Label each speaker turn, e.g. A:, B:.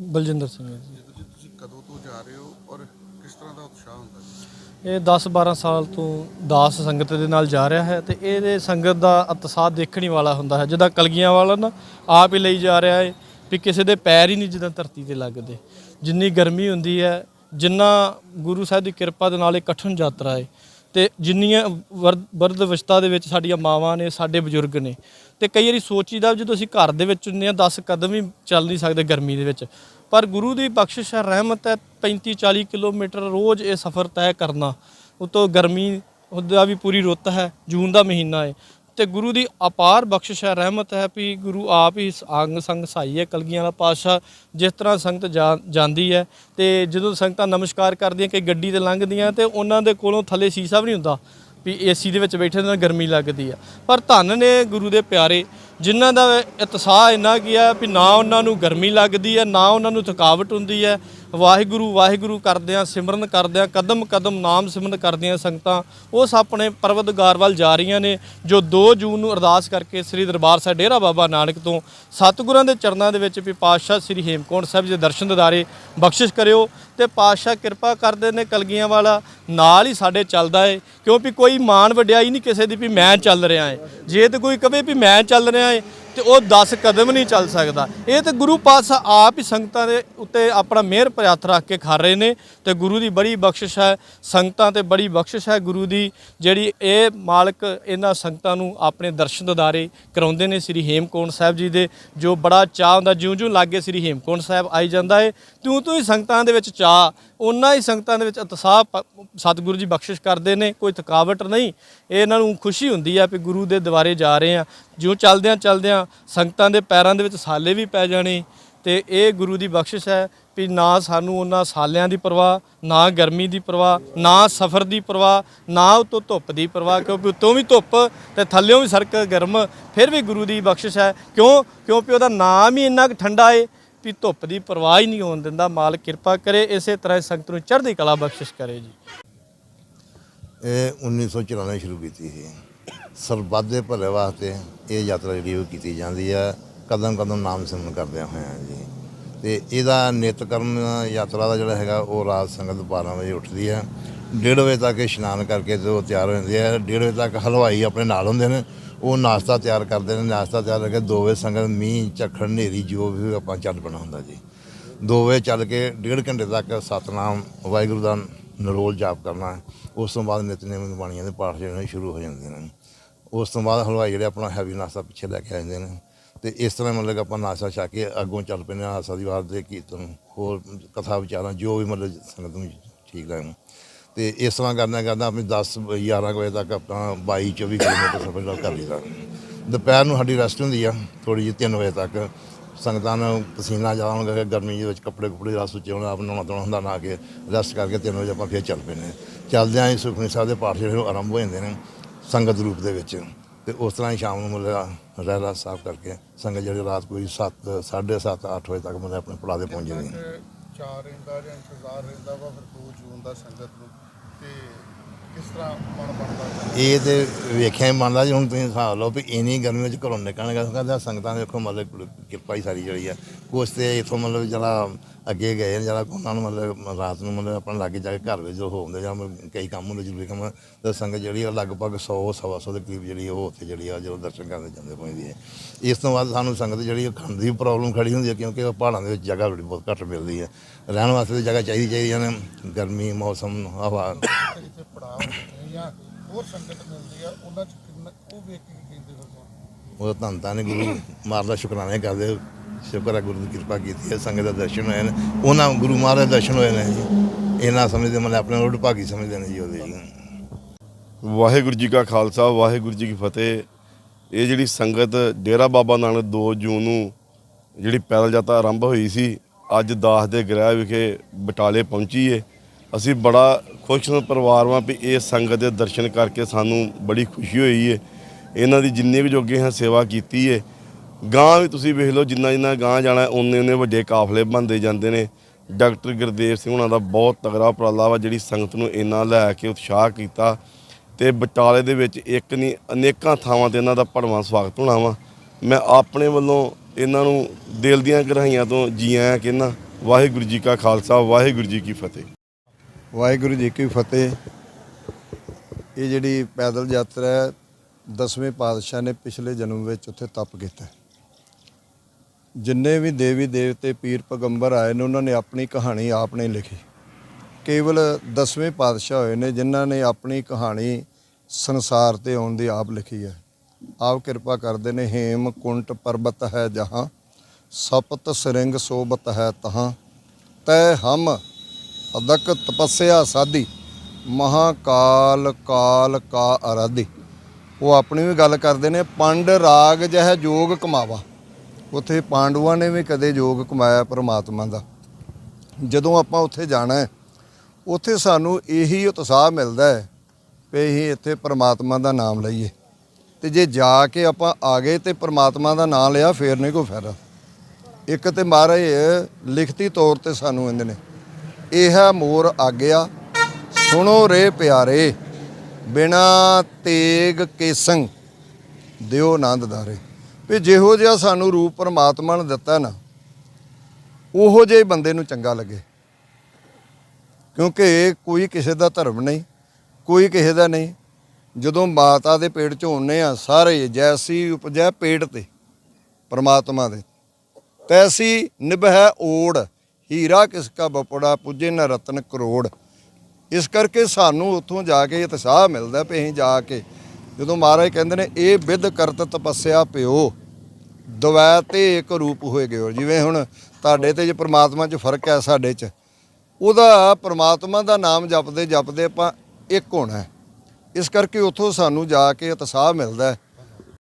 A: ਬਲਜਿੰਦਰ ਸਿੰਘ ਹੈ ਜੀ।
B: ਜੀ ਤੁਸੀਂ ਕਦੋਂ ਤੋਂ ਜਾ ਰਹੇ ਹੋ ਔਰ ਕਿਸ ਤਰ੍ਹਾਂ ਦਾ ਉਤਸ਼ਾਹ ਹੁੰਦਾ ਜੀ
A: ਇਹ 10-12 ਸਾਲ ਤੋਂ ਦਾਸ ਸੰਗਤ ਦੇ ਨਾਲ ਜਾ ਰਿਹਾ ਹੈ ਤੇ ਇਹਦੇ ਸੰਗਤ ਦਾ ਉਤਸ਼ਾਹ ਦੇਖਣ ਹੀ ਵਾਲਾ ਹੁੰਦਾ ਹੈ। ਜਿੱਦਾਂ ਕਲਗੀਆਂ ਵਾਲਾ ਨਾ ਆਪ ਹੀ ਲਈ ਜਾ ਰਿਹਾ ਹੈ ਵੀ ਕਿਸੇ ਦੇ ਪੈਰ ਹੀ ਨਹੀਂ ਜਿੱਦਾਂ ਧਰਤੀ ਤੇ ਲੱਗਦੇ। ਜਿੰਨੀ ਗਰਮੀ ਹੁੰਦੀ ਹੈ ਜਿੰਨਾ ਗੁਰੂ ਸਾਹਿਬ ਦੀ ਕਿਰਪਾ ਦੇ ਨਾਲ ਇਹ ਕਠਨ ਯਾਤਰਾ ਹੈ ਤੇ ਜਿੰਨੀਆਂ ਵਰ- ਵਰਦ ਅਵਸਥਾ ਦੇ ਵਿੱਚ ਸਾਡੀਆਂ ਮਾਵਾਂ ਨੇ, ਸਾਡੇ ਬਜ਼ੁਰਗ ਨੇ, ਤੇ ਕਈ ਵਾਰੀ ਸੋਚੀਦਾ ਜਦੋਂ ਅਸੀਂ ਘਰ ਦੇ ਵਿੱਚ ਹੁੰਦੇ ਆ 10 ਕਦਮ ਹੀ ਚੱਲ ਨਹੀਂ ਸਕਦੇ ਗਰਮੀ ਦੇ ਵਿੱਚ। ਪਰ ਗੁਰੂ ਦੀ ਬਖਸ਼ਿਸ਼ ਹੈ, ਰਹਿਮਤ ਹੈ 35 40 ਕਿਲੋਮੀਟਰ ਰੋਜ਼ ਇਹ ਸਫ਼ਰ ਤੈਅ ਕਰਨਾ। ਉਤੋਂ ਗਰਮੀ, ਉਹਦਾ ਵੀ ਪੂਰੀ ਰੁੱਤ ਹੈ, ਜੂਨ ਦਾ ਮਹੀਨਾ ਹੈ। ਤੇ ਗੁਰੂ ਦੀ ਅਪਾਰ ਬਖਸ਼ਿਸ਼ ਹੈ, ਰਹਿਮਤ ਹੈ ਵੀ ਗੁਰੂ ਆਪ ਹੀ ਇਸ ਅੰਗ ਸੰਗ ਸਹਾਈ ਹੈ, ਕਲਗੀਆਂ ਦਾ ਪਾਤਸ਼ਾਹ ਜਿਸ ਤਰ੍ਹਾਂ ਸੰਗਤ ਜਾ- ਜਾਂਦੀ ਹੈ ਤੇ ਜਦੋਂ ਸੰਗਤਾਂ ਨਮਸਕਾਰ ਕਰਦੀਆਂ ਕਿ ਗੱਡੀ ਤੇ ਲੰਘਦੀਆਂ ਤੇ ਉਹਨਾਂ ਦੇ ਕੋਲੋਂ ਥੱਲੇ ਸੀਸਾ ਵੀ ਨਹੀਂ ਹੁੰਦਾ ਵੀ ਏਸੀ ਦੇ ਵਿੱਚ ਬੈਠੇ ਨਾਲ ਗਰਮੀ ਲੱਗਦੀ ਆ ਪਰ ਧੰਨ ਨੇ ਗੁਰੂ ਦੇ ਪਿਆਰੇ, ਜਿਨ੍ਹਾਂ ਦਾ ਇਤਸਾਹ ਇੰਨਾ ਕੀ ਗਿਆ ਵੀ ਨਾ ਉਹਨਾਂ ਨੂੰ ਗਰਮੀ ਲੱਗਦੀ ਹੈ, ਨਾ ਉਹਨਾਂ ਨੂੰ ਥਕਾਵਟ ਹੁੰਦੀ ਹੈ ਵਾਹਿਗੁਰੂ ਵਾਹਿਗੁਰੂ ਕਰਦਿਆਂ ਸਿਮਰਨ ਕਰਦਿਆਂ, ਕਦਮ ਕਦਮ ਨਾਮ ਸਿਮਰਨ ਕਰਦਿਆਂ ਸੰਗਤਾਂ ਉਸ ਆਪਣੇ ਪਰਵਤਗਾਰ ਵੱਲ ਜਾ ਰਹੀਆਂ ਨੇ, ਜੋ 2 ਜੂਨ ਨੂੰ ਅਰਦਾਸ ਕਰਕੇ ਸ੍ਰੀ ਦਰਬਾਰ ਸਾਹਿਬ ਡੇਰਾ ਬਾਬਾ ਨਾਨਕ ਤੋਂ ਸਤਿਗੁਰਾਂ ਦੇ ਚਰਨਾਂ ਦੇ ਵਿੱਚ ਵੀ ਪਾਤਸ਼ਾਹ ਸ੍ਰੀ ਹੇਮਕੁੰਟ ਸਾਹਿਬ ਜੀ ਦੇ ਦਰਸ਼ਨ ਦਿਦਾਰੇ ਬਖਸ਼ਿਸ਼ ਕਰਿਓ ਤੇ ਪਾਤਸ਼ਾਹ ਕਿਰਪਾ ਕਰਦੇ ਨੇ ਕਲਗੀਆਂ ਵਾਲਾ, ਨਾਲ ਹੀ ਸਾਡੇ ਚੱਲਦਾ ਏ, ਕਿਉਂਕਿ ਕੋਈ ਮਾਣ ਵਡਿਆਈ ਨਹੀਂ ਕਿਸੇ ਦੀ ਵੀ ਮੈਂ ਚੱਲ ਰਿਹਾ ਏ। ਜੇ ਤੇ ਕੋਈ ਕਵੇ ਵੀ ਮੈਂ ਚੱਲ ਰਿਹਾ ਏ ਤੇ ਉਹ 10 ਕਦਮ ਨਹੀਂ ਚੱਲ ਸਕਦਾ। ਇਹ ਤੇ ਗੁਰੂ ਪਾਤਸ਼ਾਹ ਆਪ ਹੀ ਸੰਗਤਾਂ ਦੇ ਉੱਤੇ ਆਪਣਾ ਮਿਹਰ ਭਰਿਆ ਹੱਥ ਰੱਖ ਕੇ ਖਾ ਰਹੇ ਨੇ ਤੇ ਗੁਰੂ ਦੀ ਬੜੀ ਬਖਸ਼ਿਸ਼ ਹੈ। ਸੰਗਤਾਂ ਤੇ ਬੜੀ ਬਖਸ਼ਿਸ਼ ਹੈ ਗੁਰੂ ਦੀ, ਜਿਹੜੀ ਇਹ ਮਾਲਕ ਇਹਨਾਂ ਸੰਗਤਾਂ ਨੂੰ ਆਪਣੇ ਦਰਸ਼ਨ ਦਿਦਾਰੇ ਕਰਾਉਂਦੇ ਨੇ ਸ੍ਰੀ ਹੇਮਕੁੰਟ ਸਾਹਿਬ ਜੀ ਦੇ, ਜੋ ਬੜਾ ਚਾਹ ਹੁੰਦਾ, ਜਿਉਂ-ਜਿਉਂ ਲਾਗੇ ਸ੍ਰੀ ਹੇਮਕੁੰਟ ਸਾਹਿਬ ਆਈ ਜਾਂਦਾ ਹੈ ਤਿਉਂ ਤਿਉਂ ਹੀ ਸੰਗਤਾਂ ਦੇ ਵਿੱਚ ਚਾਹ ਉਹਨਾਂ ਹੀ ਸੰਗਤਾਂ ਦੇ ਵਿੱਚ ਉਤਸ਼ਾਹ ਸਤਿਗੁਰੂ ਜੀ ਬਖਸ਼ਿਸ਼ ਕਰਦੇ ਨੇ, ਕੋਈ ਥਕਾਵਟ ਨਹੀਂ। ਇਹਨਾਂ ਨੂੰ ਖੁਸ਼ੀ ਹੁੰਦੀ ਆ ਵੀ ਗੁਰੂ ਦੇ ਦੁਆਰੇ ਜਾ ਰਹੇ ਆ। ਜਿਉਂ ਚੱਲਦਿਆਂ ਚੱਲਦਿਆਂ ਸੰਗਤਾਂ ਦੇ ਪੈਰਾਂ ਦੇ ਵਿੱਚ ਸਾਲੇ ਵੀ ਪੈ ਜਾਣੇ ਤੇ ਇਹ ਗੁਰੂ ਦੀ ਬਖਸ਼ਿਸ਼ ਹੈ ਵੀ ਨਾ ਸਾਨੂੰ ਉਹਨਾਂ ਸਾਲਿਆਂ ਦੀ ਪਰਵਾਹ, ਨਾ ਗਰਮੀ ਦੀ ਪਰਵਾਹ, ਨਾ ਸਫ਼ਰ ਦੀ ਪਰਵਾਹ, ਨਾ ਉਤੋਂ ਧੁੱਪ ਦੀ ਪਰਵਾਹ, ਕਿਉਂਕਿ ਉਤੋਂ ਵੀ ਧੁੱਪ ਤੇ ਥੱਲਿਓਂ ਵੀ ਸੜਕ ਗਰਮ, ਫਿਰ ਵੀ ਗੁਰੂ ਦੀ ਬਖਸ਼ਿਸ਼ ਹੈ। ਕਿਉਂ? ਕਿਉਂਕਿ ਉਹਦਾ ਨਾਮ ਹੀ ਇੰਨਾ ਕੁ ਠੰਡਾ ਏ ਵੀ ਧੁੱਪ ਦੀ ਪਰਵਾਹ ਹੀ ਨਹੀਂ ਹੋਣ ਦਿੰਦਾ। ਮਾਲ ਕਿਰਪਾ ਕਰੇ, ਇਸੇ ਤਰ੍ਹਾਂ ਹੀ ਸੰਗਤ ਨੂੰ ਚੜ੍ਹਦੀ ਕਲਾ ਬਖਸ਼ਿਸ਼ ਕਰੇ ਜੀ।
C: ਇਹ 1994 ਸ਼ੁਰੂ ਕੀਤੀ ਸੀ। ਸਰਬੱਤ ਦੇ ਭਲੇ ਵਾਸਤੇ ਇਹ ਯਾਤਰਾ ਜਿਹੜੀ ਉਹ ਕੀਤੀ ਜਾਂਦੀ ਆ। ਕਦਮ ਕਦਮ ਨਾਮ ਸਿਮਰਨ ਕਰਦੇ ਹੋਏ ਜੀ। ਤੇ ਇਹਦਾ ਨਿਤਕਰਮ ਯਾਤਰਾ ਦਾ ਜਿਹੜਾ ਹੈਗਾ, ਉਹ ਰਾਤ ਸੰਗਤ 12 ਵਜੇ ਉੱਠਦੀ ਹੈ 1:30 ਵਜੇ ਤੱਕ ਇਸ਼ਨਾਨ ਕਰਕੇ ਤੇ ਉਹ ਤਿਆਰ ਹੋ ਜਾਂਦੀ ਆ। 1:30 ਵਜੇ ਤੱਕ ਹਲਵਾਈ ਆਪਣੇ ਨਾਲ ਹੁੰਦੇ ਨੇ। ਉਹ ਨਾਸ਼ਤਾ ਤਿਆਰ ਕਰਦੇ ਨੇ। ਨਾਸ਼ਤਾ ਤਿਆਰ ਕਰਕੇ 2 ਵਜੇ ਸੰਗਤ ਮੀਂਹ, ਝੱਖੜ, ਹਨੇਰੀ, ਜੋ ਵੀ ਆਪਾਂ ਚੱਲ ਪਣਾ ਹੁੰਦਾ ਜੀ। 2 ਵਜੇ ਚੱਲ ਕੇ ਡੇਢ ਘੰਟੇ ਤੱਕ ਸਤਨਾਮ, ਵਾਹਿਗੁਰੂ ਦਾ ਨਰੋਲ ਜਾਪ ਕਰਨਾ। ਉਸ ਤੋਂ ਬਾਅਦ ਨਿਤਨੇਮ ਬਾਣੀਆਂ ਦੇ ਪਾਠ ਜਿਹੜੇ ਨੇ, ਸ਼ੁਰੂ ਹੋ ਜਾਂਦੇ ਨੇ। ਉਸ ਤੋਂ ਬਾਅਦ ਹਲਵਾਈ ਜਿਹੜੇ ਆਪਣਾ ਹੈਵੀ ਨਾਸ਼ਤਾ ਪਿੱਛੇ ਲੈ ਕੇ ਆ ਜਾਂਦੇ ਨੇ। ਤੇ ਇਸ ਤਰ੍ਹਾਂ ਮਤਲਬ ਕਿ ਆਪਾਂ ਨਾਸ਼ਾ ਛਾ ਕੇ ਅੱਗੋਂ ਚੱਲ ਪੈਂਦੇ ਹਾਂ ਆਸਾ ਦੀ ਵਾਰ ਦੇ ਕੀਰਤਨ, ਹੋਰ ਕਥਾ ਵਿਚਾਰਾਂ, ਜੋ ਵੀ ਮਤਲਬ ਸੰਗਤ ਨੂੰ ਠੀਕ ਲੱਗਣ। ਤੇ ਇਸ ਤਰ੍ਹਾਂ ਕਰਨਾ ਕਰਨਾ ਆਪਣੀ 10 11 ਵਜੇ ਤੱਕ ਆਪਣਾ 22 24 ਕਿਲੋਮੀਟਰ ਸਫ਼ਰ ਨਾਲ ਕਰ ਲਈਦਾ। ਦੁਪਹਿਰ ਨੂੰ ਸਾਡੀ ਰੈਸਟ ਹੁੰਦੀ ਆ ਥੋੜੀ ਜਿਹੀ 3 ਵਜੇ ਤੱਕ। ਸੰਗਤਾਂ ਨੂੰ ਪਸੀਨਾ ਜ਼ਿਆਦਾ ਹੋਣ ਕਰਕੇ ਗਰਮੀ ਦੇ ਵਿੱਚ ਕੱਪੜੇ ਕੁਪੜੇ ਰਸ ਉੱਚੇ ਹੋਣਾ, ਆਪ ਨਹਾਉਣਾ ਧੋਣਾ ਹੁੰਦਾ ਨਾ ਕੇ ਰੈਸਟ ਕਰਕੇ 3 ਵਜੇ ਆਪਾਂ ਫਿਰ ਚੱਲ ਪੈਂਦੇ ਹਾਂ। ਚੱਲਦਿਆਂ ਹੀ ਸੁਖਮਨੀ ਸਾਹਿਬ ਦੇ ਪਾਠ ਜਿਹੜੇ ਉਹ ਆਰੰਭ ਹੋ ਜਾਂਦੇ ਨੇ। ਸੰਗਤ ਰੂਪ ਦੇ ਵਿੱਚ। ਤੇ ਉਸ ਤਰ੍ਹਾਂ ਹੀ ਸ਼ਾਮ ਨੂੰ ਮਤਲਬ ਰਹਿਰਾ ਸਾਫ਼ ਕਰਕੇ ਸੰਗਤ ਜਿਹੜੀ ਰਾਤ ਕੋਈ 7 7:30 8 ਵਜੇ ਤੱਕ ਮਤਲਬ ਆਪਣੇ ਪੜਾ ਦੇ ਪਹੁੰਚ ਜਾਂਦੀ ਹੈ।
B: ਚਾਰ ਰਹਿੰਦਾ ਜਾਂ ਇੰਤਜ਼ਾਰ ਰਹਿੰਦਾ ਵਾ ਫਿਰ 2 ਜੂਨ ਦਾ ਸੰਗਤ ਨੂੰ। ਤੇ ਕਿਸ ਤਰ੍ਹਾਂ ਮਨ ਬਣਦਾ ਜਾਂ
C: ਇਹ ਤੇ ਵੇਖਿਆ ਹੀ ਮੰਨਦਾ ਜੀ ਹੁਣ ਤੁਸੀਂ ਹਿਸਾਬ ਲਓ ਵੀ ਇੰਨੀ ਗਰਮੀ ਵਿੱਚ ਘਰੋਂ ਨਿਕਲਣਗਾ ਕਹਿੰਦਾ ਸੰਗਤਾਂ ਵੇਖੋ ਮਤਲਬ ਕਿਰਪਾ ਹੀ ਸਾਰੀ ਜਿਹੜੀ ਆ। ਕੁਛ ਤੇ ਇਥੋਂ ਮਤਲਬ ਜਿਹੜਾ ਅੱਗੇ ਗਏ ਨੇ ਜਿਹੜਾ ਉਹਨਾਂ ਨੂੰ ਮਤਲਬ ਰਾਤ ਨੂੰ ਮਤਲਬ ਆਪਣਾ ਲਾਗੇ ਜਾ ਕੇ ਘਰ ਵਿੱਚ ਜੋ ਹੁੰਦੇ ਜਾਂ ਕਈ ਕੰਮ ਹੁੰਦੇ ਜ਼ਰੂਰੀ ਕੰਮ ਤਾਂ ਸੰਗਤ ਜਿਹੜੀ ਆ ਲਗਭਗ 100 ਸਵਾ ਸੌ ਦੇ ਕਰੀਬ ਜਿਹੜੀ ਉਹ ਉੱਥੇ ਜਿਹੜੀ ਆ ਜਦੋਂ ਦਰਸ਼ਨ ਕਰਨ ਜਾਂਦੇ ਪਹੁੰਚਦੀ ਹੈ। ਇਸ ਤੋਂ ਬਾਅਦ ਸਾਨੂੰ ਸੰਗਤ ਜਿਹੜੀ ਉਹ ਖਾਣ ਦੀ ਪ੍ਰੋਬਲਮ ਖੜੀ ਹੁੰਦੀ ਹੈ ਕਿਉਂਕਿ ਉਹ ਪਹਾੜਾਂ ਦੇ ਵਿੱਚ ਜਗ੍ਹਾ ਬੜੀ ਬਹੁਤ ਘੱਟ ਮਿਲਦੀ ਹੈ ਰਹਿਣ ਵਾਸਤੇ ਜਗ੍ਹਾ ਚਾਹੀਦੀ ਚਾਹੀਦੀ ਨੇ ਗਰਮੀ ਮੌਸਮ ਹਵਾ।
B: ਪੜਾਅ ਹੁੰਦੇ ਆ ਜਾਂ ਹੋਰ ਸੰਗਤ ਮਿਲਦੀ ਆ ਉਹਨਾਂ ਚ ਕਿੰਨਾ ਉਹ ਵੇਖ ਕੇ ਕਹਿੰਦੇ ਤੁਹਾਨੂੰ?
C: ਉਹ ਧੰਨ ਧੰਨ ਗੁਰੂ ਮਾਰ ਦਾ ਸ਼ੁਕਰਾਨਾ ਕਰਦੇ ਸ਼ੁਕਰ ਹੈ ਗੁਰੂ ਦੀ ਕਿਰਪਾ ਕੀਤੀ ਹੈ ਸੰਗਤ ਦੇ ਦਰਸ਼ਨ ਹੋਏ ਨੇ। ਉਹਨਾਂ ਗੁਰੂ ਮਹਾਰਾਜ ਦੇ ਦਰਸ਼ਨ ਹੋਏ ਨੇ ਜੀ। ਇਹਨਾਂ ਸਮਝਦੇ ਮਤਲਬ ਆਪਣੇ ਰੋਡ ਭਾਗੀ ਸਮਝਦੇ ਨੇ ਜੀ ਉਹਦੇ ਜੀ।
D: ਵਾਹਿਗੁਰੂ ਜੀ ਕਾ ਖਾਲਸਾ ਵਾਹਿਗੁਰੂ ਜੀ ਕੀ ਫਤਿਹ। ਇਹ ਜਿਹੜੀ ਸੰਗਤ ਡੇਰਾ ਬਾਬਾ ਨਾਨਕ 2 ਜੂਨ ਨੂੰ ਜਿਹੜੀ ਪੈਦਲ ਯਾਤਰਾ ਆਰੰਭ ਹੋਈ ਸੀ ਅੱਜ ਦਾਸ ਦੇ ਗ੍ਰਹਿ ਵਿਖੇ ਬਟਾਲੇ ਪਹੁੰਚੀ ਏ। ਅਸੀਂ ਬੜਾ ਖੁਸ਼ ਪਰਿਵਾਰ ਵਾਂ ਵੀ ਇਹ ਸੰਗਤ ਦੇ ਦਰਸ਼ਨ ਕਰਕੇ ਸਾਨੂੰ ਬੜੀ ਖੁਸ਼ੀ ਹੋਈ ਹੈ ਇਹਨਾਂ ਦੀ ਜਿੰਨੇ ਵੀ ਜੋਗੇ ਹਾਂ ਸੇਵਾ ਕੀਤੀ ਹੈ ਗਾਂ ਵੀ ਤੁਸੀਂ ਵੇਖ ਲਓ ਜਿੰਨਾ ਜਿੰਨਾ ਗਾਂ ਜਾਣਾ ਉਹਨੇ ਉਹਨੇ ਵੱਡੇ ਕਾਫਲੇ ਬਣਦੇ ਜਾਂਦੇ ਨੇ। ਡਾਕਟਰ ਗੁਰਦੇਵ ਸਿੰਘ ਉਹਨਾਂ ਦਾ ਬਹੁਤ ਤਗੜਾ ਉਪਰਾਲਾ ਵਾ ਜਿਹੜੀ ਸੰਗਤ ਨੂੰ ਇੰਨਾ ਲੈ ਕੇ ਉਤਸ਼ਾਹ ਕੀਤਾ। ਤੇ ਬਟਾਲੇ ਦੇ ਵਿੱਚ ਇੱਕ ਨਹੀਂ, ਅਨੇਕਾਂ ਥਾਵਾਂ ਤੇ ਇਹਨਾਂ ਦਾ ਭੜਵਾਂ ਸਵਾਗਤ ਹੋਣਾ ਵਾ। ਮੈਂ ਆਪਣੇ ਵੱਲੋਂ ਇਹਨਾਂ ਨੂੰ ਦਿਲ ਦੀਆਂ ਗਹਿਰਾਈਆਂ ਤੋਂ ਜੀ ਆਇਆਂ ਕਹਿੰਦਾ ਵਾਹਿਗੁਰੂ ਜੀ ਕਾ ਖਾਲਸਾ, ਵਾਹਿਗੁਰੂ ਜੀ ਕੀ ਫਤਿਹ।
E: ਵਾਹਿਗੁਰੂ ਜੀ ਕੀ ਫਤਿਹ। ਇਹ ਜਿਹੜੀ ਪੈਦਲ ਯਾਤਰਾ ਹੈ, ਦਸਵੇਂ ਪਾਤਸ਼ਾਹ ਨੇ ਪਿਛਲੇ ਜਨਮ ਵਿੱਚ ਉੱਥੇ ਤਪ ਕੀਤਾ ਜਿੰਨੇ ਵੀ ਦੇਵੀ ਦੇਵਤੇ, ਪੀਰ ਪੈਗੰਬਰ ਆਏ ਨੇ, ਉਹਨਾਂ ਨੇ ਆਪਣੀ ਕਹਾਣੀ ਆਪ ਨਹੀਂ ਲਿਖੀ। ਕੇਵਲ ਦਸਵੇਂ ਪਾਤਸ਼ਾਹ ਹੋਏ ਨੇ, ਜਿਨ੍ਹਾਂ ਨੇ ਆਪਣੀ ਕਹਾਣੀ ਸੰਸਾਰ ਤੇ ਆਉਣ ਦੀ ਆਪ ਲਿਖੀ ਹੈ। ਆਪ ਕਿਰਪਾ ਕਰਦੇ ਨੇ, ਹੇਮ ਕੁੰਟ ਪਰਬਤ ਹੈ ਜਹਾਂ, ਸਪਤ ਸਰਿੰਗ ਸੋਬਤ ਹੈ ਤਹਾਂ, ਤੈ ਹਮ ਅਦਕ ਤਪੱਸਿਆ ਸਾਧੀ, ਮਹਾਕਾਲ ਕਾਲ ਕਾ ਅਰਾਧੀ। ਉਹ ਆਪਣੀ ਵੀ ਗੱਲ ਕਰਦੇ ਨੇ, ਪੰਡ ਰਾਗ ਜਹ ਜੋਗ ਕਮਾਵਾ। ਉੱਥੇ ਪਾਂਡਵਾਂ ਨੇ ਵੀ ਕਦੇ ਜੋਗ ਕਮਾਇਆ ਪ੍ਰਮਾਤਮਾ ਦਾ। ਜਦੋਂ ਆਪਾਂ ਉੱਥੇ ਜਾਣਾ ਹੈ, ਉੱਥੇ ਸਾਨੂੰ ਇਹੀ ਉਤਸ਼ਾਹ ਮਿਲਦਾ ਹੈ ਵੀ ਅਸੀਂ ਇੱਥੇ ਪ੍ਰਮਾਤਮਾ ਦਾ ਨਾਮ ਲਈਏ। ਤੇ ਜੇ ਜਾ ਕੇ ਆਪਾਂ ਆ ਗਏ ਤੇ ਪ੍ਰਮਾਤਮਾ ਦਾ ਨਾਮ ਲਿਆ, ਫੇਰ ਨਹੀਂ ਕੋਈ ਫਾਇਦਾ। ਇੱਕ ਤੇ ਮਹਾਰਾਜ ਲਿਖਤੀ ਤੌਰ ਤੇ ਸਾਨੂੰ ਕਹਿੰਦੇ ਨੇ। ਇਹ ਮੋਰ ਆਗਿਆ, ਸੁਣੋ ਰੇ ਪਿਆਰੇ, ਬਿਨਾ ਤੇਗ ਕੇਸੰ ਦਿਓ ਆਨੰਦ ਦਾਰੇ ਵੀ ਜਿਹੋ ਜਿਹਾ ਸਾਨੂੰ ਰੂਪ ਪਰਮਾਤਮਾ ਨੇ ਦਿੱਤਾ ਨਾ, ਉਹੋ ਜਿਹੇ ਬੰਦੇ ਨੂੰ ਚੰਗਾ ਲੱਗੇ। ਕਿਉਂਕਿ ਕੋਈ ਕਿਸੇ ਦਾ ਧਰਮ ਨਹੀਂ, ਕੋਈ ਕਿਸੇ ਦਾ ਨਹੀਂ। ਜਦੋਂ ਮਾਤਾ ਦੇ ਪੇਟ ਚ ਹੁੰਨੇ ਆ ਸਾਰੇ, ਜੈਸੀ ਉਪਜੈ ਪੇਟ ਤੇ ਪਰਮਾਤਮਾ ਦੇ। ਤੈਸੀ ਨਿਭੈ ਓੜ ਹੀਰਾ ਕਿਸ ਕਾ ਬਪੜਾ, ਪੁੱਜੇ ਨ ਰਤਨ ਕਰੋੜ। ਇਸ ਕਰਕੇ ਸਾਨੂੰ ਉੱਥੋਂ ਜਾ ਕੇ ਉਤਸ਼ਾਹ ਮਿਲਦਾ ਵੀ ਅਸੀਂ ਜਾ ਕੇ। ਜਦੋਂ ਮਹਾਰਾਜ ਕਹਿੰਦੇ ਨੇ, ਇਹ ਵਿਦ ਕਰਤ ਤਪੱਸਿਆ ਪਿਓ। ਦਵੈ ਤੇ ਇੱਕ ਰੂਪ ਹੋਏ ਗਿਓ। ਜਿਵੇਂ ਹੁਣ ਤੁਹਾਡੇ ਤੇ ਜੇ ਪ੍ਰਮਾਤਮਾ 'ਚ ਫ਼ਰਕ ਹੈ ਸਾਡੇ 'ਚ, ਉਹਦਾ ਪ੍ਰਮਾਤਮਾ ਦਾ ਨਾਮ ਜਪਦੇ ਜਪਦੇ ਆਪਾਂ ਇੱਕ ਹੋਣਾ ਇਸ ਕਰਕੇ ਉੱਥੋਂ ਸਾਨੂੰ ਜਾ ਕੇ ਉਤਸ਼ਾਹ ਮਿਲਦਾ ਹੈ।